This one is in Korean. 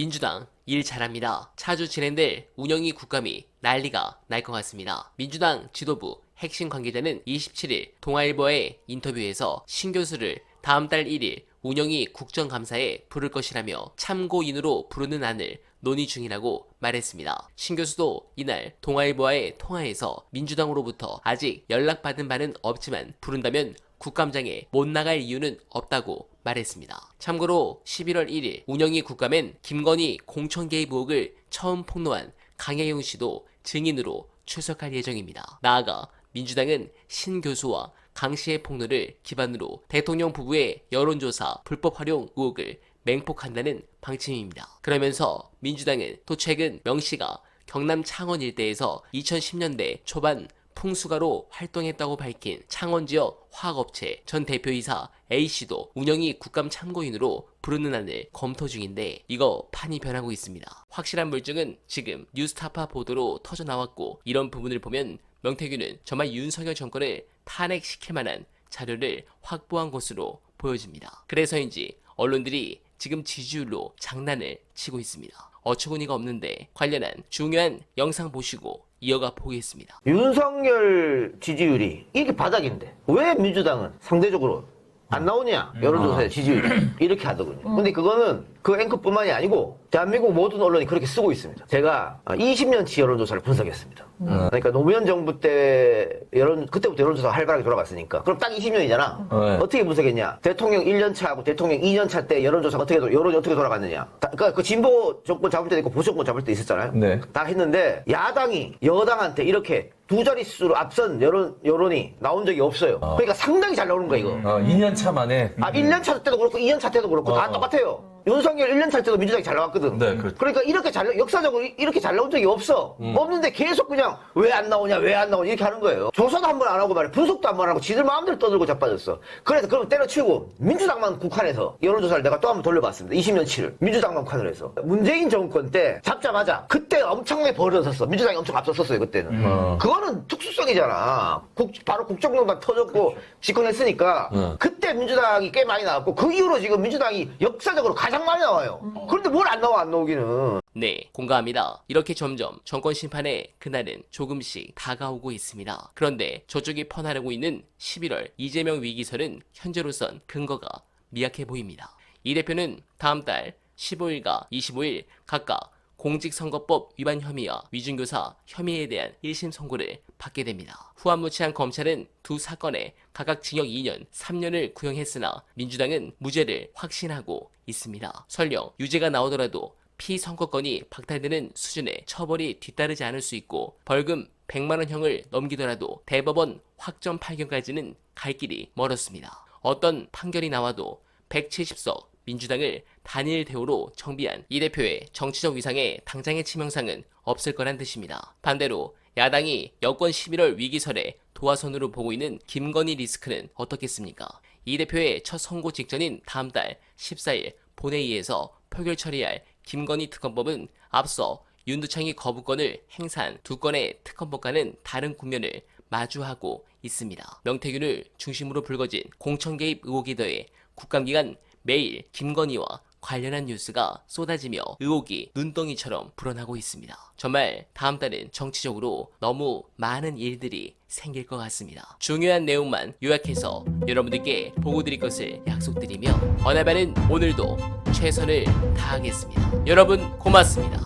민주당 일 잘합니다. 차주 진행될 운영위 국감이 난리가 날 것 같습니다. 민주당 지도부 핵심 관계자는 27일 동아일보의 인터뷰에서 신 교수를 다음 달 1일 운영위 국정감사에 부를 것이라며 참고인으로 부르는 안을 논의 중이라고 말했습니다. 신 교수도 이날 동아일보와의 통화에서 민주당으로부터 아직 연락받은 바는 없지만 부른다면 국감장에 못 나갈 이유는 없다고 말했습니다. 참고로 11월 1일 운영위 국감엔 김건희 공천 개입 의혹을 처음 폭로한 강혜용 씨도 증인으로 출석할 예정입니다. 나아가 민주당은 신 교수와 강 씨의 폭로를 기반으로 대통령 부부의 여론조사 불법 활용 의혹을 맹폭한다는 방침입니다. 그러면서 민주당은 또 최근 명 씨가 경남 창원 일대에서 2010년대 초반 풍수가로 활동했다고 밝힌 창원 지역 화학업체 전 대표이사 A씨도 운영이 국감 참고인으로 부르는 안을 검토 중인데 이거 판이 변하고 있습니다. 확실한 물증은 지금 뉴스타파 보도로 터져 나왔고 이런 부분을 보면 명태균은 정말 윤석열 정권을 탄핵시킬 만한 자료를 확보한 것으로 보여집니다. 그래서인지 언론들이 지금 지지율로 장난을 치고 있습니다. 어처구니가 없는데 관련한 중요한 영상 보시고 이어가 보겠습니다. 윤석열 지지율이 이게 바닥인데 왜 민주당은 상대적으로 안 나오냐 여론조사의 지지율이 이렇게 하더군요. 근데 그거는 그 앵커뿐만이 아니고 대한민국 모든 언론이 그렇게 쓰고 있습니다. 제가 20년치 여론조사를 분석했습니다. 그러니까 노무현 정부 때 여론 그때부터 여론조사가 활발하게 돌아갔으니까 그럼 딱 20년이잖아. 네. 어떻게 분석했냐? 대통령 1년 차하고 대통령 2년 차 때 여론조사가 어떻게 도- 여론이 어떻게 돌아갔느냐? 다- 그러니까 그 진보 정권 잡을 때도 있고 보수 정권 잡을 때 있었잖아요. 네. 다 했는데 야당이 여당한테 이렇게 두 자릿수로 앞선 여론 여론이 나온 적이 없어요. 그러니까 상당히 잘 나오는 거야 이거. 어, 2년 차 만에 아 1년 차 때도 그렇고 2년 차 때도 그렇고 다 어. 똑같아요. 윤석열 1년 차 때도 민주당이 잘 나왔거든. 네, 그렇죠. 러니까 이렇게 잘 역사적으로 이렇게 잘 나온 적이 없어. 음. 없는데 계속 그냥 왜 안 나오냐 왜 안 나오냐 이렇게 하는 거예요. 조사도 한 번 안 하고 말이야. 분석도 한 번 안 하고 지들 마음대로 떠들고 자빠졌어. 그래서 그럼 때려치우고 민주당만 국한해서 여론조사를 내가 또 한 번 돌려봤습니다. 20년치를 민주당만 국한을 해서 문재인 정권 때 잡자마자 그때 엄청나게 벌어졌어. 민주당이 엄청 앞섰었어요 그때는. 어. 그거는 특수성이잖아. 국- 바로 국정농단 터졌고 집권했으니까 응. 그 때 민주당이 꽤 많이 나왔고 그 이후로 지금 민주당이 역사적으로 가장 많이 나와요. 그런데 뭘 안 나와 안 나오기는. 네, 공감합니다. 이렇게 점점 정권 심판의 그날은 조금씩 다가오고 있습니다. 그런데 저쪽이 퍼나르고 있는 11월 이재명 위기설은 현재로선 근거가 미약해 보입니다. 이 대표는 다음 달 15일과 25일 각각 공직선거법 위반 혐의와 위중교사 혐의에 대한 1심 선고를 받게 됩니다. 후한무치한 검찰은 두 사건에 각각 징역 2년, 3년을 구형했으나 민주당은 무죄를 확신하고 있습니다. 설령 유죄가 나오더라도 피선거권이 박탈되는 수준의 처벌이 뒤따르지 않을 수 있고 벌금 100만원형을 넘기더라도 대법원 확정 판결까지는 갈 길이 멀었습니다. 어떤 판결이 나와도 170석 민주당을 단일 대우로 정비한 이 대표의 정치적 위상에 당장의 치명상은 없을 거란 뜻입니다. 반대로 야당이 여권 11월 위기설에 도화선으로 보고 있는 김건희 리스크는 어떻겠습니까? 이 대표의 첫 선고 직전인 다음 달 14일 본회의에서 표결 처리할 김건희 특검법은 앞서 윤두창이 거부권을 행사한 두 건의 특검법과는 다른 국면을 마주하고 있습니다. 명태균을 중심으로 불거진 공천 개입 의혹에 더해 국감기간 매일 김건희와 관련한 뉴스가 쏟아지며 의혹이 눈덩이처럼 불어나고 있습니다. 정말 다음 달은 정치적으로 너무 많은 일들이 생길 것 같습니다. 중요한 내용만 요약해서 여러분들께 보고 드릴 것을 약속드리며 어나바는 오늘도 최선을 다하겠습니다. 여러분 고맙습니다.